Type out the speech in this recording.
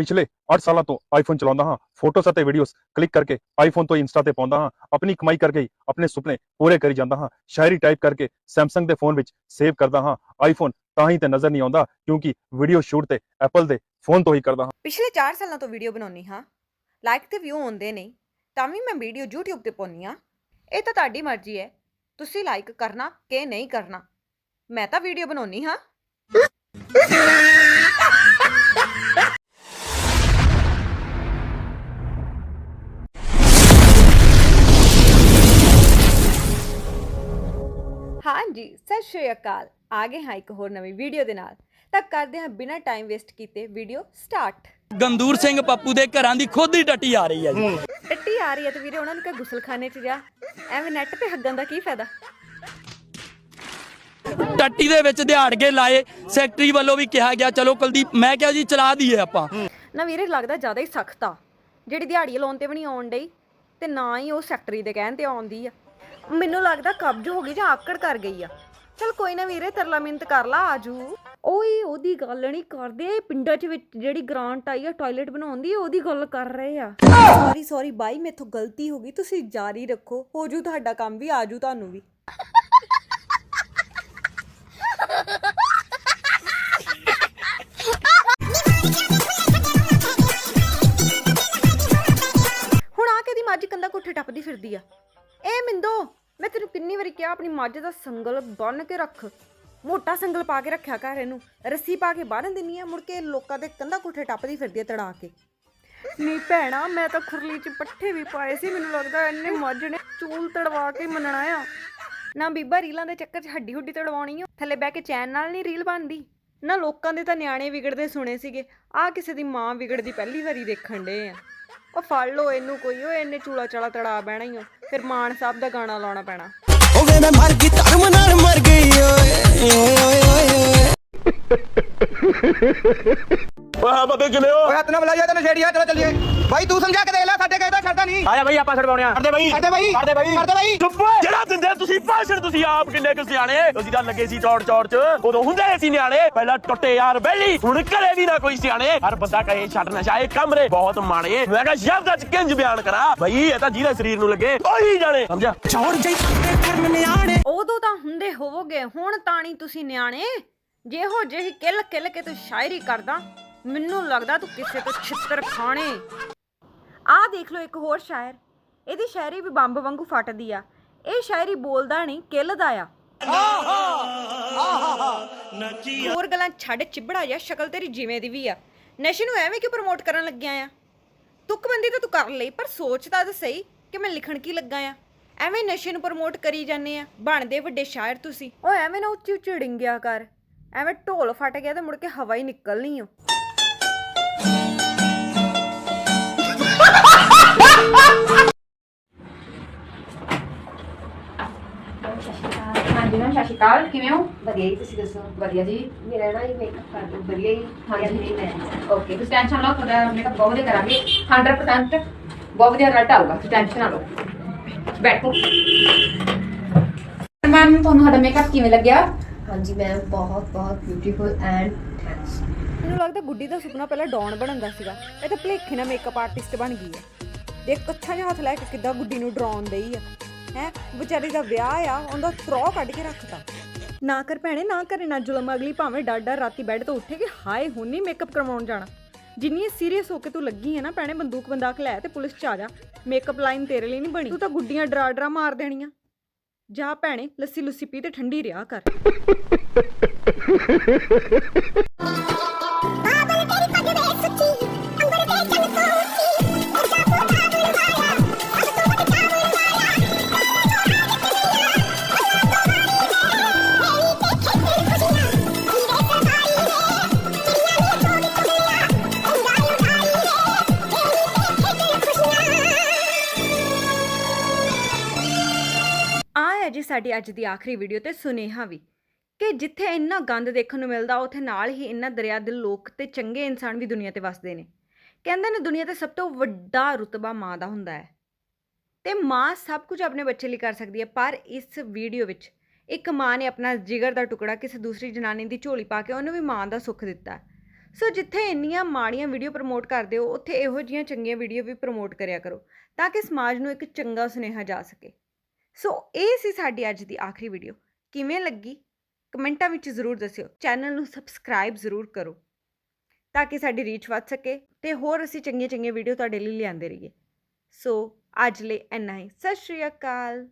ਪਿਛਲੇ 8 ਸਾਲਾਂ ਤੋਂ ਆਈਫੋਨ ਚਲਾਉਂਦਾ ਹਾਂ ਫੋਟੋਸ ਅਤੇ ਵੀਡੀਓਜ਼ ਕਲਿੱਕ ਕਰਕੇ ਆਈਫੋਨ ਤੋਂ ਇੰਸਟਾ ਤੇ ਪਾਉਂਦਾ ਹਾਂ, ਆਪਣੀ ਕਮਾਈ ਕਰਕੇ ਹੀ ਆਪਣੇ ਸੁਪਨੇ ਪੂਰੇ ਕਰੀ ਜਾਂਦਾ ਹਾਂ, ਸ਼ਾਇਰੀ ਟਾਈਪ ਕਰਕੇ ਸੈਮਸੰਗ ਦੇ ਫੋਨ ਵਿੱਚ ਸੇਵ ਕਰਦਾ ਹਾਂ ਆਈਫੋਨ ਤਾਂ ਹੀ ਤੇ ਨਜ਼ਰ ਨਹੀਂ ਆਉਂਦਾ ਕਿਉਂਕਿ ਵੀਡੀਓ ਸ਼ੂਟ ਤੇ ਐਪਲ ਦੇ ਫੋਨ ਤੋਂ ਹੀ ਕਰਦਾ ਹਾਂ। ਪਿਛਲੇ 4 ਸਾਲਾਂ ਤੋਂ ਵੀਡੀਓ ਬਣਾਉਣੀ ਹਾਂ ਲਾਈਕ ਤੇ ਵਿਊ ਆਉਂਦੇ ਨਹੀਂ ਤਾਂ ਵੀ ਮੈਂ ਵੀਡੀਓ YouTube ਤੇ ਪਾਉਣੀ ਆ ਇਹ ਤਾਂ ਤੁਹਾਡੀ ਮਰਜ਼ੀ ਹੈ, ਤੁਸੀਂ ਲਾਈਕ ਕਰਨਾ ਕਿ ਨਹੀਂ ਕਰਨਾ, ਮੈਂ ਤਾਂ ਵੀਡੀਓ ਬਣਾਉਣੀ ਹਾਂ। ਸਤਿ ਸ਼੍ਰੀ ਅਕਾਲ। ਆ ਗਏ ਹਾਂ ਇੱਕ ਹੋਰ ਨਵੀਂ ਵੀਡੀਓ ਦੇ ਨਾਲ। ਤਾਂ ਕਰਦੇ ਹਾਂ ਬਿਨਾਂ ਟਾਈਮ ਵੇਸਟ ਕੀਤੇ ਵੀਡੀਓ ਸਟਾਰਟ ਗੰਦੂਰ ਸਿੰਘ ਪੱਪੂ ਦੇ ਘਰਾਂ ਦੀ ਖੁਦ ਹੀ ਟੱਟੀ ਆ ਰਹੀ ਹੈ ਜੀ। ਟੱਟੀ ਆ ਰਹੀ ਹੈ ਤੇ ਵੀਰੇ ਉਹਨਾਂ ਨੂੰ ਕਹ ਗੁਸਲਖਾਨੇ 'ਚ ਜਾ? ਐਵੇਂ ਨੈਟ ਤੇ ਹੱਗਣ ਦਾ ਕੀ ਫਾਇਦਾ? ਟੱਟੀ ਦੇ ਵਿੱਚ ਦਿਹਾੜ ਕੇ ਲਾਏ ਸੈਕਟਰੀ ਵੱਲੋਂ ਵੀ ਕਿਹਾ ਗਿਆ ਚਲੋ ਕੁਲਦੀਪ ਮੈਂ ਕਿਹਾ ਜੀ ਚਲਾ ਦਈਏ ਆਪਾਂ। ਨਾ ਵੀਰੇ ਲੱਗਦਾ ਜ਼ਿਆਦਾ ਹੀ ਸਖਤ ਆ। ਜਿਹੜੀ ਦਿਹਾੜੀ ਲਾਉਣ ਤੇ ਵੀ ਨਹੀਂ ਆਉਣ ਡਈ ਤੇ ਨਾ ਹੀ ਉਹ ਸੈਕਟਰੀ ਦੇ ਕਹਿਣ ਤੇ ਆਉਂਦੀ ਆ। ਮੈਨੂੰ ਲੱਗਦਾ ਕਬਜ਼ ਹੋ ਗਈ ਜਾਂ ਆਕੜ ਕਰ ਗਈ ਆ। ਚਲ ਕੋਈ ਨਾ ਵੀਰੇ ਤਰਲਾ ਮਿੰਤ ਕਰ ਲਾ ਆਜੂ। ਓਏ ਉਹਦੀ ਗੱਲ ਨਹੀਂ ਕਰਦੇ। ਇਹ ਪਿੰਡਾਂ 'ਚ ਵਿੱਚ ਜਿਹੜੀ ਗ੍ਰਾਂਟ ਆਈ ਆ ਟਾਇਲਟ ਬਣਾਉਣ ਦੀ ਉਹਦੀ ਗੱਲ ਕਰ ਰਹੇ ਆ। ਸੌਰੀ ਸੌਰੀ ਬਾਈ ਮੇਥੋਂ ਗਲਤੀ ਹੋ ਗਈ ਤੁਸੀਂ ਜਾਰੀ ਰੱਖੋ। ਹੋ ਜੂ ਤੁਹਾਡਾ ਕੰਮ ਵੀ ਆਜੂ ਤੁਹਾਨੂੰ ਵੀ। ਹੁਣ ਆ ਕੇ ਦੀ ਮੱਝ ਕੰਦਾ ਕੋਠੇ ਟੱਪਦੀ ਫਿਰਦੀ ਆ? ਏ ਮਿੰਦੋ ਮੈਂ ਤੈਨੂੰ ਕਿੰਨੀ ਵਾਰੀ ਕਿਹਾ, ਆਪਣੀ ਮੱਝ ਦਾ ਸੰਗਲ ਬੰਨ ਕੇ ਰੱਖ। ਮੋਟਾ ਸੰਗਲ ਪਾ ਕੇ ਰੱਖਿਆ ਘਰ ਇਹਨੂੰ। ਰੱਸੀ ਪਾ ਕੇ ਬੰਨ ਦਿੰਨੀ ਆ, ਮੁੜ ਕੇ ਲੋਕਾਂ ਦੇ ਕੰਧਾ ਕੋਠੇ ਟੱਪਦੀ ਫਿਰਦੀ ਆ ਤੜਾ ਕੇ। ਨਹੀਂ ਭੈਣਾ, ਮੈਂ ਤਾਂ ਖੁਰਲੀ 'ਚ ਪੱਠੇ ਵੀ ਪਾਏ ਸੀ, ਮੈਨੂੰ ਲੱਗਦਾ ਇਹਨੇ ਮੱਝ ਨੇ ਚੂਲ ਤੜਵਾ ਕੇ ਮੰਨਣਾ ਆ। ਨਾ ਬੀਬਾ, ਰੀਲਾਂ ਦੇ ਚੱਕਰ 'ਚ ਹੱਡੀ ਹੁੱਡੀ ਤੜਵਾਉਣੀ ਆ। ਥੱਲੇ ਬਹਿ ਕੇ ਚੈਨ ਨਾਲ ਨਹੀਂ ਰੀਲ ਬਣਦੀ। ਨਾ ਲੋਕਾਂ ਦੇ ਤਾਂ ਨਿਆਣੇ ਵਿਗੜਦੇ ਸੁਣੇ ਸੀਗੇ। ਆ ਕਿਸੇ ਦੀ ਮਾਂ ਵਿਗੜਦੀ, ਪਹਿਲੀ ਵਾਰੀ ਦੇਖਣ ਡੇ ਆ। ਉਹ ਫੜ ਲੋ ਇਹਨੂੰ ਕੋਈ ਓਏ ਇਹਨੇ ਚੂਲਾ ਚਾਲਾ ਤੜਾ ਬਹਿਣਾ ਹੀ ਆ। ਫਿਰ ਮਾਨ ਸਾਹਿਬ ਦਾ ਗਾਣਾ ਲਾਉਣਾ ਪੈਣਾ। ਓਵੇ ਮੈਂ ਮਰ ਗਈ ਧਰਮ ਨਾਲ ਮਰ ਗਈ ਓਏ ਓਏ ਓਏ ਓਏ। ਵਾਹ ਬਾਬੇ ਕਿਵੇਂ ਹੋ? ਓਏ ਹੱਥ ਨਾ ਬੁਲਾਈਆ ਤੈਨੂੰ ਛੇੜੀਆ ਚਲੋ ਚੱਲੀਏ। ਬਾਈ ਤੂੰ ਸਮਝਾ ਕੇ ਦੇਖ ਲੈ ਸਾਡੇ ਕਹੇ ਤਾਂ ਛੱਡਦਾ ਨਹੀਂ। ਆਇਆ ਬਈ ਆਪਾਂ ਛਡਵਾਉਣੇ ਆ। ਕਰਦੇ ਬਈ। ਕਰਦੇ ਬਾਈ। ਕਰਦੇ ਬਈ। ਕਰਦੇ ਬਾਈ ਚੁੱਪ ਜਿਹੜਾ ਦਿੰਦੇ ਤੁਸੀਂ ਭਾਸ਼ਣ ਤੁਸੀਂ ਆਪ ਕਿੰਨੇ ਕੁ ਸਿਆਣੇ? ਤੁਸੀਂ ਤਾਂ ਲੱਗੇ ਸੀ ਚੌੜ ਚੌੜ ਚ। ਉਦੋਂ ਹੁੰਦੇ ਸੀ ਨਿਆਣੇ। ਪਹਿਲਾਂ ਟੁੱਟੇ ਯਾਰ ਬੈਲੀ। ਹੁਣ ਘਰੇ ਵੀ ਨਾ ਕੋਈ ਸਿਆਣੇ। ਹਰ ਬੰਦਾ ਕਹੇ ਛੱਡ ਨਸ਼ਾ ਇਹ ਕਮਰੇ ਬਹੁਤ ਮਾੜੇ। ਮੈਂ ਕਿਹਾ ਸ਼ਬਦਾਂ ਚ ਕਿੰਜ ਬਿਆਨ ਕਰਾਂ? ਬਈ ਇਹ ਤਾਂ ਜਿਹਦੇ ਸਰੀਰ ਨੂੰ ਲੱਗੇ ਉਹੀ ਜਾਣੇ ਸਮਝਿਆ? ਚੌੜ ਜਾਈ ਤੇ ਕਰਮ ਨਿਆਣੇ। ਉਦੋਂ ਤਾਂ ਹੁੰਦੇ ਹੋਵੋਗੇ ਹੁਣ ਤਾਣੀ ਤੁਸੀਂ ਨਿਆਣੇ। ਜਿਹੋ ਜਿਹੀ ਕਿਲ ਕਿਲ ਕੇ ਤੂੰ ਸ਼ਾਇਰੀ ਕਰਦਾ ਮੈਨੂੰ ਲੱਗਦਾ ਤੂੰ ਕਿਸੇ ਤੋਂ ਛਿੱਤਰ ਖਾਣੇ। ਆਹ ਦੇਖ ਲਓ ਇੱਕ ਹੋਰ ਸ਼ਾਇਰ। ਇਹਦੀ ਸ਼ਾਇਰੀ ਵੀ ਬੰਬ ਵਾਂਗੂ ਫਟਦੀ ਆ। ਇਹ ਸ਼ਾਇਰੀ ਬੋਲਦਾ ਨਹੀਂ ਕਿੱਲਦਾ ਆ। ਹੋਰ ਗੱਲਾਂ ਛੱਡ ਚਿਬੜਾ ਜਾ ਸ਼ਕਲ ਤੇਰੀ ਜਿਵੇਂ ਦੀ ਵੀ ਆ। ਨਸ਼ੇ ਨੂੰ ਐਵੇਂ ਕਿਉਂ ਪ੍ਰਮੋਟ ਕਰਨ ਲੱਗਿਆ ਆ? ਤੁਕਬੰਦੀ ਤਾਂ ਤੂੰ ਕਰ ਲਈ ਪਰ ਸੋਚਦਾ ਤਾਂ ਸਹੀ ਕਿ ਮੈਂ ਲਿਖਣ ਕੀ ਲੱਗਾ ਆ। ਐਵੇਂ ਨਸ਼ੇ ਨੂੰ ਪ੍ਰਮੋਟ ਕਰੀ ਜਾਂਦੇ ਆ। ਬਣਦੇ ਵੱਡੇ ਸ਼ਾਇਰ ਤੁਸੀਂ। ਓਏ ਐਵੇਂ ਨਾ ਉੱਚੀ ਉੱਚੀ ਡਿੰਗਿਆ ਕਰ। ਐਵੇਂ ਢੋਲ ਫਟ ਗਿਆ ਤੇ ਮੁੜ ਕੇ ਹਵਾ ਹੀ ਨਿਕਲਣੀ ਓ। ਹਾਂਜੀ ਮੈਮ ਸਤਿ ਸ਼੍ਰੀ ਅਕਾਲ। ਕਿਵੇਂ ਹੋ? ਵਧੀਆ ਜੀ ਤੁਸੀਂ ਦੱਸੋ? ਵਧੀਆ ਜੀ। ਮੇਰਾ ਨਾ ਇਹ ਮੇਕਅਪ ਕਰ ਦਿਓ ਵਧੀਆ ਜੀ ਹਾਂਜੀ। ਮੇਰੀ ਮੈਂ ਓਕੇ ਤੁਸੀਂ ਟੈਨਸ਼ਨ ਲਓ ਤੁਹਾਡਾ ਮੇਕਅਪ ਬਹੁਤ ਵਧੀਆ ਕਰਾਂਗੇ। 100% ਬਹੁਤ ਵਧੀਆ ਰਿਜ਼ਲਟ ਆਊਗਾ ਤੁਸੀਂ ਟੈਨਸ਼ਨ ਨਾ ਲਓ। ਬੈਠੋ। ਮੈਮ ਤੁਹਾਨੂੰ ਸਾਡਾ ਮੇਕਅਪ ਕਿਵੇਂ ਲੱਗਿਆ? ਹਾਂਜੀ ਮੈਮ ਬਹੁਤ ਬਹੁਤ ਬਿਊਟੀਫੁਲ ਐਂਡ ਥੈਂਕਸ ਮੈਨੂੰ ਲੱਗਦਾ ਗੁੱਡੀ ਦਾ ਸੁਪਨਾ ਪਹਿਲਾਂ ਡੌਨ ਬਣਨ ਦਾ ਸੀਗਾ। ਇਹ ਤਾਂ ਭਲੇਖੇ ਨਾਲ ਮੇਕਅਪ ਆਰਟਿਸਟ ਬਣ ਗਈ ਹੈ। ਦੇਖ ਕੱਛਾ ਜਿਹਾ ਹੱਥ ਲੈ ਕੇ ਕਿੱਦਾਂ ਗੁੱਡੀ ਨੂੰ ਡਰਾਉਣ ਦੇਈ ਆ? ਹੈ? ਵਿਚਾਰੀ ਦਾ ਵਿਆਹ ਆ, ਉਹਦਾ ਥਰੋ ਕੱਢ ਕੇ ਰੱਖਤਾ। ਨਾ ਕਰ ਭੈਣੇ, ਨਾ ਕਰੇ ਨਾ ਜ਼ੁਲਮ, ਅਗਲੀ ਭਾਵੇਂ ਡਰ ਡਰ ਰਾਤੀ ਬੈੱਡ ਤੋਂ ਉੱਠੇ ਕਿ ਹਾਏ, ਹੁਣ ਨਹੀਂ ਮੇਕਅਪ ਕਰਵਾਉਣ ਜਾਣਾ। ਜਿੰਨੀ ਸੀਰੀਅਸ ਹੋ ਕੇ ਤੂੰ ਲੱਗੀ ਹੈ ਨਾ ਭੈਣੇ, ਬੰਦੂਕ ਬੰਦਾਕ ਲੈ ਤੇ ਪੁਲਿਸ ਚ ਆ ਜਾ। ਮੇਕਅਪ ਲਾਈਨ ਤੇਰੇ ਲਈ ਨਹੀਂ ਬਣੀ। ਤੂੰ ਤਾਂ ਗੁੱਡੀਆਂ ਡਰਾ ਡਰਾ ਮਾਰ ਦੇਣੀਆਂ। ਜਾ ਭੈਣੇ ਲੱਸੀ ਲੁੱਸੀ ਪੀ ਤੇ ਠੰਡੀ ਰਿਹਾ ਕਰ। ਜੀ ਸਾਡੀ ਅੱਜ ਦੀ ਆਖਰੀ ਵੀਡੀਓ ਤੇ ਸੁਨੇਹਾ ਵੀ ਕਿ ਜਿੱਥੇ ਇੰਨਾ ਗੰਦ ਦੇਖਣ ਨੂੰ ਮਿਲਦਾ, ਉੱਥੇ ਨਾਲ ਹੀ ਇੰਨਾ ਦਰਿਆ ਦਿਲ ਲੋਕ ਤੇ ਚੰਗੇ ਇਨਸਾਨ ਵੀ ਦੁਨੀਆ ਤੇ ਵਸਦੇ ਨੇ। ਕਹਿੰਦੇ ਨੇ ਦੁਨੀਆ ਤੇ ਸਭ ਤੋਂ ਵੱਡਾ ਰੁਤਬਾ ਮਾਂ ਦਾ ਹੁੰਦਾ ਹੈ। ਤੇ ਮਾਂ ਸਭ ਕੁਝ ਆਪਣੇ ਬੱਚੇ ਲਈ ਕਰ ਸਕਦੀ ਹੈ, ਪਰ ਇਸ ਵੀਡੀਓ ਵਿੱਚ ਇੱਕ ਮਾਂ ਨੇ ਆਪਣਾ ਜਿਗਰ ਦਾ ਟੁਕੜਾ ਕਿਸੇ ਦੂਸਰੀ ਜਨਾਨੀ ਦੀ ਝੋਲੀ ਪਾ ਕੇ ਉਹਨੂੰ ਵੀ ਮਾਂ ਦਾ ਸੁੱਖ ਦਿੱਤਾ ਸੋ ਜਿੱਥੇ ਇੰਨੀਆਂ ਮਾੜੀਆਂ ਵੀਡੀਓ ਪ੍ਰਮੋਟ ਕਰਦੇ ਹੋ, ਉੱਥੇ ਇਹੋ ਜਿਹੀਆਂ ਚੰਗੀਆਂ ਵੀਡੀਓ ਵੀ ਪ੍ਰਮੋਟ ਕਰਿਆ ਕਰੋ, ਤਾਂ ਕਿ ਸਮਾਜ ਨੂੰ ਇੱਕ ਚੰਗਾ ਸੁਨੇਹਾ ਜਾ ਸਕੇ। ਸੋ ਇਹ ਸੀ ਸਾਡੀ ਅੱਜ ਦੀ ਆਖਰੀ ਵੀਡੀਓ ਕਿਵੇਂ ਲੱਗੀ? ਕਮੈਂਟਾਂ ਵਿੱਚ ਜ਼ਰੂਰ ਦੱਸਿਓ। ਚੈਨਲ ਨੂੰ ਸਬਸਕ੍ਰਾਈਬ ਜ਼ਰੂਰ ਕਰੋ, ਤਾਂ ਕਿ ਸਾਡੀ ਰੀਚ ਵੱਧ ਸਕੇ ਤੇ ਹੋਰ ਅਸੀਂ ਚੰਗੀਆਂ ਚੰਗੀਆਂ ਵੀਡੀਓ ਤੁਹਾਡੇ ਲਈ ਲਿਆਂਦੇ ਰਹੀਏ। ਸੋ ਅੱਜ ਲਈ ਇੰਨਾ ਹੀ। ਸਤਿ ਸ਼੍ਰੀ ਅਕਾਲ।